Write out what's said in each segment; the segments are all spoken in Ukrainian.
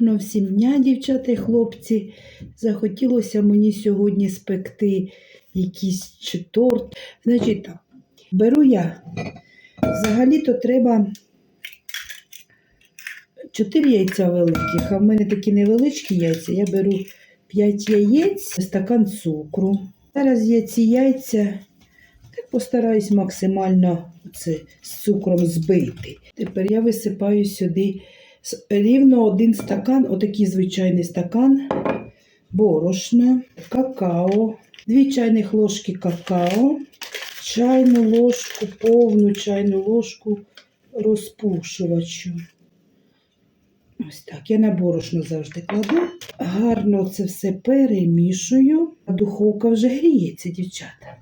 Гарно всім дня, дівчата і хлопці. Захотілося мені сьогодні спекти якийсь чи торт. Значить так, беру я. Взагалі-то треба 4 яйця великих, а в мене такі невеличкі яйця. Я беру 5 яєць, стакан цукру. Зараз я ці яйця постараюсь максимально це, з цукром збити. Тепер я висипаю сюди рівно один стакан, отакий звичайний стакан борошна, какао, 2 чайних ложки какао, чайну ложку, повну чайну ложку розпушувачу. Ось так, я на борошно завжди кладу. Гарно це все перемішую. А Духовка вже гріється, дівчата.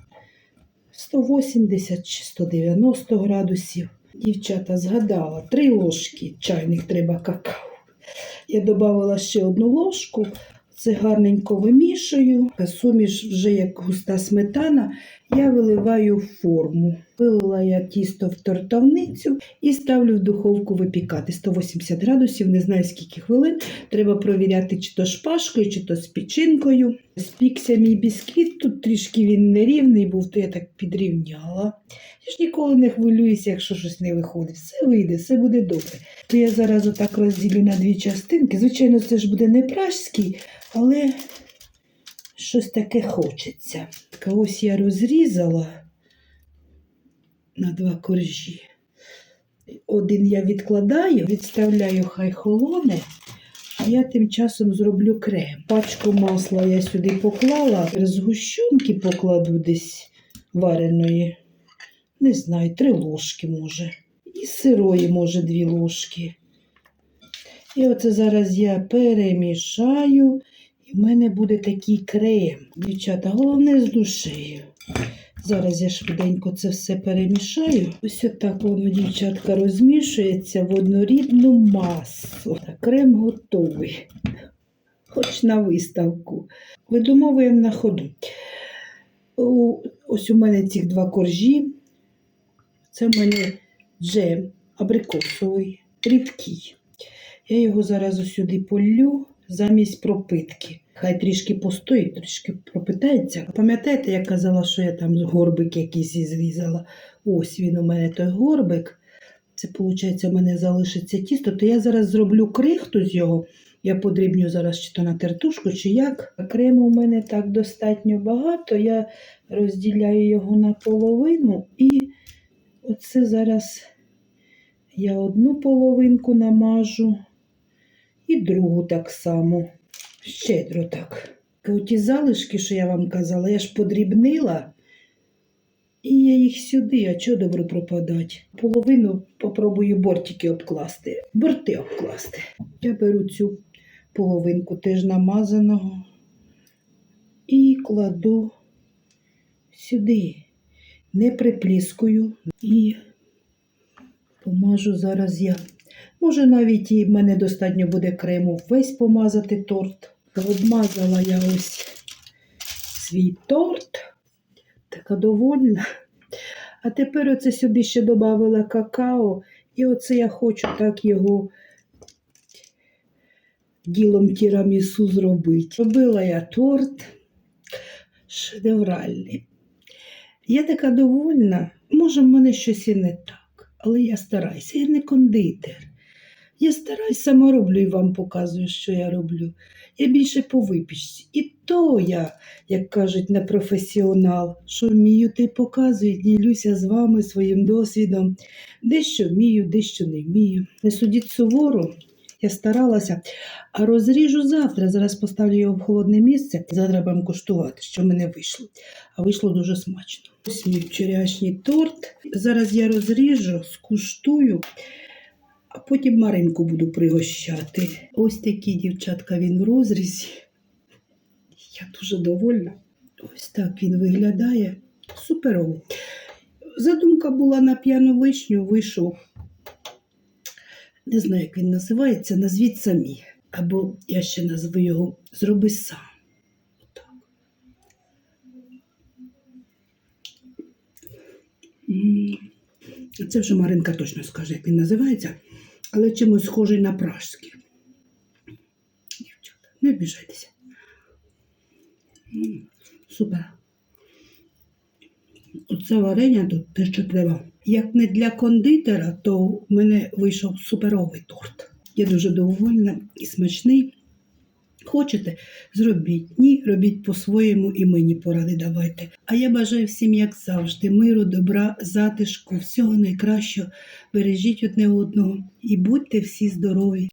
180 чи 190 градусів. Дівчата згадала, три ложки чайних треба какао. Я додала ще одну ложку, це гарненько вимішую. Суміш вже як густа сметана, я виливаю форму. Вилила я тісто в тортовницю і ставлю в духовку випікати 180 градусів, не знаю скільки хвилин. Треба провіряти, чи то шпажкою, чи то з печінкою. Спікся мій бісквіт, тут трішки він нерівний був, то я так підрівняла. Я ж ніколи не хвилююся, якщо щось не виходить. Все вийде, все буде добре. То я зараз отак розділю на дві частинки. Звичайно, це ж буде не пражський, але щось таке хочеться. Так ось я розрізала на два коржі. Один я відкладаю, відставляю, хай холоне, а я тим часом зроблю крем. Пачку масла я сюди поклала, згущенки покладу десь вареної. Не знаю, три ложки може. І сирої, може, дві ложки. І оце зараз я перемішаю, і в мене буде такий крем. Дівчата, головне з душею. Зараз я швиденько це все перемішаю. Ось отак воно, дівчатка, розмішується в однорідну масу. Так, крем готовий. Хоч на виставку. Видумовуємо на ходу. Ось у мене цих два коржі. Це в мене джем абрикосовий, рідкий. Я його зараз сюди полю замість пропитки. Хай трішки постоїть, трішки пропитається. Пам'ятаєте, я казала, що я там горбик якийсь зрізала? Ось він у мене той горбик. Це, виходить, у мене залишиться тісто, то я зараз зроблю крихту з його. Я подрібню зараз чи то на тертушку, чи як. Крему у мене так достатньо багато. Я розділяю його на половину і оце зараз я одну половинку намажу і другу так само. Щедро так. Оті залишки, що я вам казала, я ж подрібнила. І я їх сюди, а чого добре пропадать? Половину попробую бортики обкласти, борти обкласти. Я беру цю половинку теж намазаного і кладу сюди. Не припліскую і помажу зараз я. Може, навіть і в мене достатньо буде крему весь помазати торт. Обмазала я ось свій торт. Така довольна. А тепер оце сюди ще додала какао. І оце я хочу так його ділом тірамісу зробити. Робила я торт шедевральний. Я така довольна. Може, в мене щось і не так, але я стараюся, я не кондитер. Я стараюсь сама роблю і вам показую, що я роблю. Я більше по випічці. І то я, як кажуть, не професіонал, що вмію, ти показую, ділюся з вами своїм досвідом. Дещо вмію, дещо не вмію. Не судіть суворо, я старалася, а розріжу завтра. Зараз поставлю його в холодне місце. Завтра будемо куштувати, що мене вийшло. А вийшло дуже смачно. Ось мій вчорашній торт. Зараз я розріжу, скуштую, а потім Маринку буду пригощати. Ось такий, дівчатка, він в розрізі. Я дуже довольна. Ось так він виглядає. Суперово. Задумка була на п'яну вишню, вийшов. Не знаю, як він називається, назвіть самі. Або я ще назву його Зроби сам. Отак. Це вже Маринка точно скаже, як він називається, але чимось схожий на пражський. Не обіжайтеся. Супер. Оце варення тут те, що треба. Як не для кондитера, то в мене вийшов суперовий торт. Я дуже довольна і смачний. Хочете, зробіть. Ні, робіть по-своєму і мені поради давайте. А я бажаю всім, як завжди, миру, добра, затишку, всього найкращого. Бережіть одне одного і будьте всі здорові.